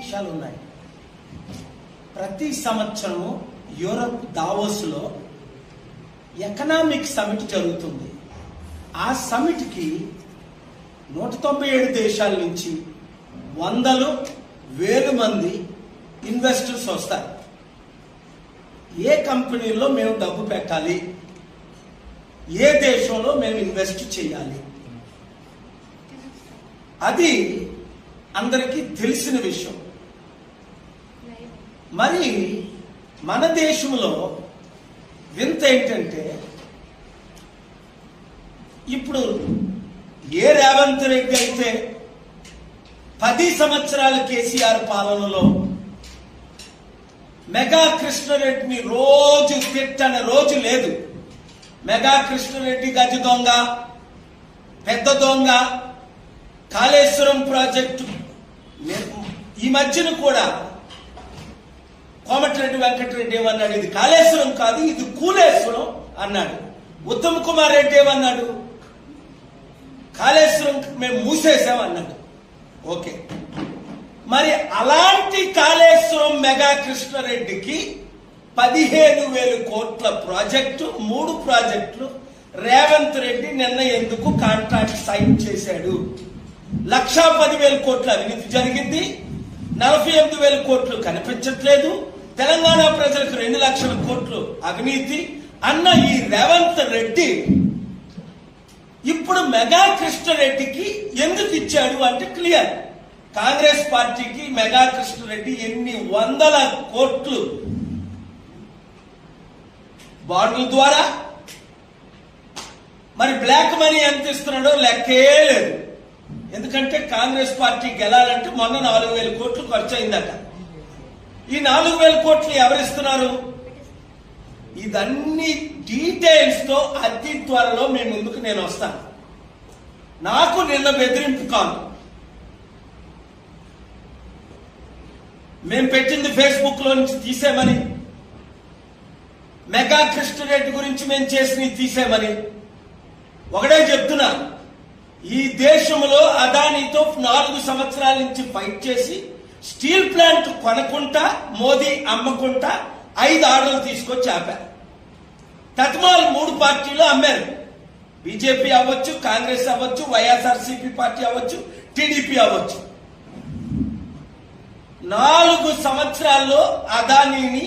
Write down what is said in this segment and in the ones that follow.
విషయాలు ఉన్నాయి ప్రతి సంవత్సరం యూరప్ దావోస్లో ఎకనామిక్ సమిట్ జరుగుతుంది. ఆ సమిట్కి నూట తొంభై ఏడు దేశాల నుంచి వందలు వేలు మంది ఇన్వెస్టర్స్ వస్తారు. ఏ కంపెనీలో మేము డబ్బు పెట్టాలి? ఏ దేశంలో మేము ఇన్వెస్ట్ చేయాలి? అది అందరికీ తెలిసిన విషయం. మరి మన దేశంలో వింత ఏంటంటే ఇప్పుడు ఏ రేవంత్ రెడ్డి అయితే పది సంవత్సరాల కేసీఆర్ పాలనలో మెగా కృష్ణారెడ్డిని రోజు తిట్టని రోజు లేదు. మెగా కృష్ణారెడ్డి గజ దొంగ పెద్ద దొంగ కాళేశ్వరం ప్రాజెక్టు ఈ మధ్యన కూడా కోమటిరెడ్డి వెంకటరెడ్డి ఏమన్నాడు? ఇది కాళేశ్వరం కాదు ఇది కూలేశ్వరం అన్నాడు. ఉత్తమ్ కుమార్ రెడ్డి ఏమన్నాడు? కాళేశ్వరం మేము మూసేసామన్నాడు ఓకే. మరి అలాంటి కాళేశ్వరం మెగా కృష్ణారెడ్డికి పదిహేను వేలు కోట్ల ప్రాజెక్టు మూడు ప్రాజెక్టులు రేవంత్ రెడ్డి నిన్న ఎందుకు కాంట్రాక్ట్ సైన్ చేశాడు? లక్షా పదివేల కోట్ల అవినీతి జరిగింది నలభై ఎనిమిది వేల కోట్లు కనిపించట్లేదు తెలంగాణ ప్రజలకు రెండు లక్షల కోట్లు అవినీతి అన్న ఈ రేవంత్ రెడ్డి ఇప్పుడు మెగా కృష్ణారెడ్డికి ఎందుకు ఇచ్చాడు అంటే క్లియర్. కాంగ్రెస్ పార్టీకి మెగా కృష్ణారెడ్డి ఎన్ని వందల కోట్లు? బాండ్ల ద్వారా? మరి బ్లాక్ మనీ ఎంత ఇస్తున్నాడో లెక్కే లేదు. ఎందుకంటే కాంగ్రెస్ పార్టీ గెలాలంటే మొన్న నాలుగు వేల కోట్లు ఖర్చు అయిందట ఈ నాలుగు వేల కోట్లు ఎవరిస్తున్నారు? ఇదన్నీ డీటెయిల్స్తో అతి త్వరలో మీ ముందుకు నేను వస్తాను. నాకు నిన్న బెదిరింపు కాదు. మేము పెట్టింది ఫేస్బుక్లో నుంచి తీసేమని మెగా కృష్ణరెడ్డి గురించి మేము చేసినవి తీసేమని. ఒకటే చెప్తున్నా ఈ దేశంలో అదానితో నాలుగు సంవత్సరాల నుంచి ఫైట్ చేసి స్టీల్ ప్లాంట్ కొనకుంటా మోదీ అమ్మకుంటా ఐదు ఆర్డర్లు తీసుకొచ్చి ఆపారు తత్మాలు మూడు పార్టీలు అమ్మారు. బీజేపీ అవ్వచ్చు కాంగ్రెస్ అవ్వచ్చు వైఎస్ఆర్సీపీ పార్టీ అవ్వచ్చు టీడీపీ అవ్వచ్చు. నాలుగు సంవత్సరాల్లో అదానీని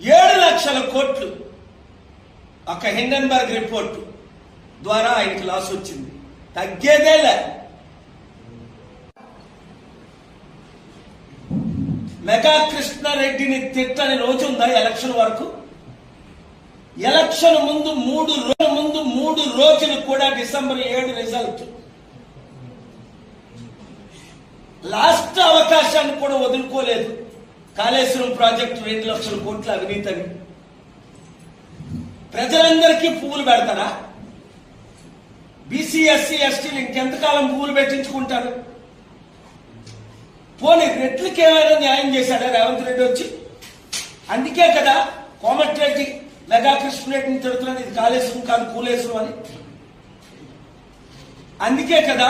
ఏడు లక్షల కోట్లు ఒక హిండన్బర్గ్ రిపోర్టు ద్వారా ఆయనకి లాస్ వచ్చింది. తగ్గేదేలే. మెగా కృష్ణారెడ్డిని తిట్టని రోజు ఉందా ఎలక్షన్ వరకు? ఎలక్షన్ ముందు మూడు రోజుల ముందు మూడు రోజులు కూడా డిసెంబర్ ఏడు రిజల్ట్ లాస్ట్ అవకాశాన్ని కూడా వదులుకోలేదు. కాళేశ్వరం ప్రాజెక్టు రెండు లక్షల కోట్ల అవినీతని ప్రజలందరికీ పువ్వులు పెడతారా? బీసీ ఎస్సీ ఎస్టీలు ఇంకెంతకాలం పువ్వులు పెట్టించుకుంటారు? పోనీ రెట్లకి ఏమైనా న్యాయం చేశాడా? రేవంత్ రెడ్డి వచ్చి? అందుకే కదా కోమటిరెడ్డి మెగా కృష్ణరెడ్డిని తిడుతున్నాను ఇది కాళేశ్వరం కాదు కూలేశ్వరం అని. అందుకే కదా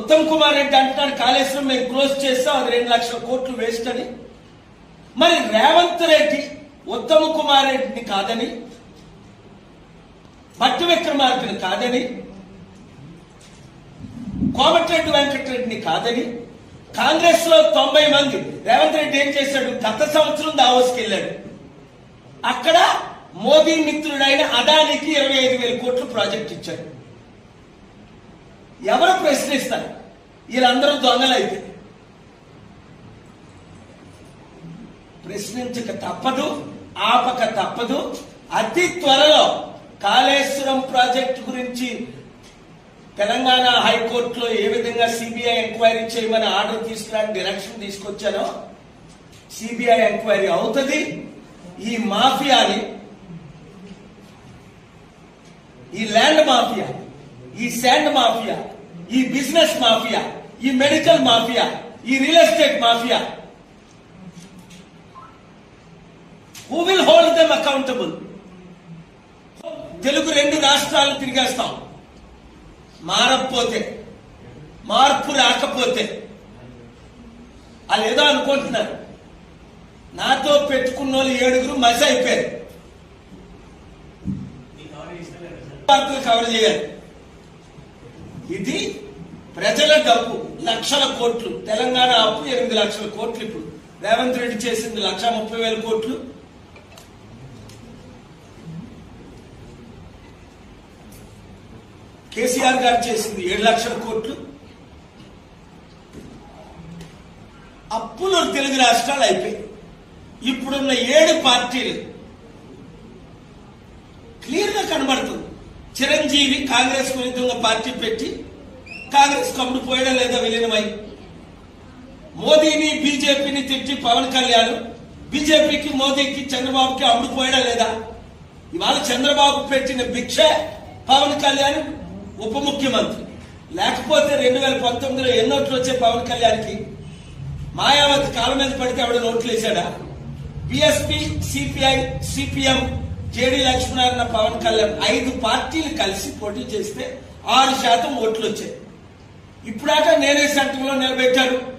ఉత్తమ్ కుమార్ రెడ్డి అంటున్నాడు కాళేశ్వరం మేము క్లోజ్ చేస్తాం అది రెండు లక్షల కోట్లు వేస్ట్ అని. మరి రేవంత్ రెడ్డి ఉత్తమ్ కుమార్ రెడ్డిని కాదని భట్టి విక్రమార్కుని కాదని కోమటిరెడ్డి వెంకటరెడ్డిని కాదని కాంగ్రెస్లో తొంభై మంది. రేవంత్ రెడ్డి ఏం చేశాడు? గత సంవత్సరం దావోస్కి వెళ్ళాడు. అక్కడ మోదీ మిత్రుడైన అదానికి ఇరవై ఐదు వేల కోట్లు ప్రాజెక్ట్ ఇచ్చాడు ఎవరు ప్రశ్నిస్తారు? వీళ్ళందరూ దొంగలైతే ప్రశ్నించక తప్పదు ఆపక తప్పదు. అతి త్వరలో కాళేశ్వరం ప్రాజెక్టు గురించి తెలంగాణ హైకోర్టులో ఏ విధంగా సిబిఐ ఎంక్వైరీ చేయమని ఆర్డర్ తీసుకురాని డైరెక్షన్ తీసుకొచ్చానో సిబిఐ ఎంక్వైరీ అవుతుంది. ఈ మాఫియాని ఈ ల్యాండ్ మాఫియా ఈ శాండ్ మాఫియా ఈ బిజినెస్ మాఫియా ఈ మెడికల్ మాఫియా ఈ real estate mafia. Who will hold them accountable Telugu రెండు రాష్ట్రాలు తిరిగేస్తాం. మారకపోతే మార్పు రాకపోతే వాళ్ళు ఏదో అనుకుంటున్నారు. నాతో పెట్టుకున్న వాళ్ళు ఏడుగురు మసి అయిపోయారు. వార్తలు కవర్ చేయాలి. ఇది ప్రజల డబ్బు లక్షల కోట్లు. తెలంగాణ అప్పు ఎనిమిది లక్షల కోట్లు ఇప్పుడు. రేవంత్ రెడ్డి చేసింది లక్ష ముప్పై వేల కోట్లు. కేసీఆర్ గారు చేసింది ఏడు లక్షల కోట్లు. అప్పులు తెలుగు రాష్ట్రాలు అయిపోయాయి. ఇప్పుడున్న ఏడు పార్టీలు క్లియర్గా కనబడుతుంది. చిరంజీవి కాంగ్రెస్ విరుద్ధంగా పార్టీ పెట్టి కాంగ్రెస్ కమ్ముడు పోయడం లేదా విలీనమై మోదీని బీజేపీని తిట్టి పవన్ కళ్యాణ్ బీజేపీకి మోదీకి చంద్రబాబుకి అమ్ముడు పోయడం లేదా? ఇవాళ చంద్రబాబు పెట్టిన భిక్ష పవన్ కళ్యాణ్ ఉప ముఖ్యమంత్రి. లేకపోతే రెండు వేల పంతొమ్మిదిలో ఎన్ని ఓట్లు వచ్చే పవన్ కళ్యాణ్కి? మాయావతి కాలం మీద పడితే ఆవిడ నోట్లు వేశాడా? BSP CPI CPM JD Lakshminarayana Pawan Kalyan ఐదు పార్టీలు కలిసి పోటీ చేస్తే ఆరు శాతం ఓట్లు వచ్చాయి. ఇప్పుడాట నేనే సెంటర్లో నిలబెట్టాడు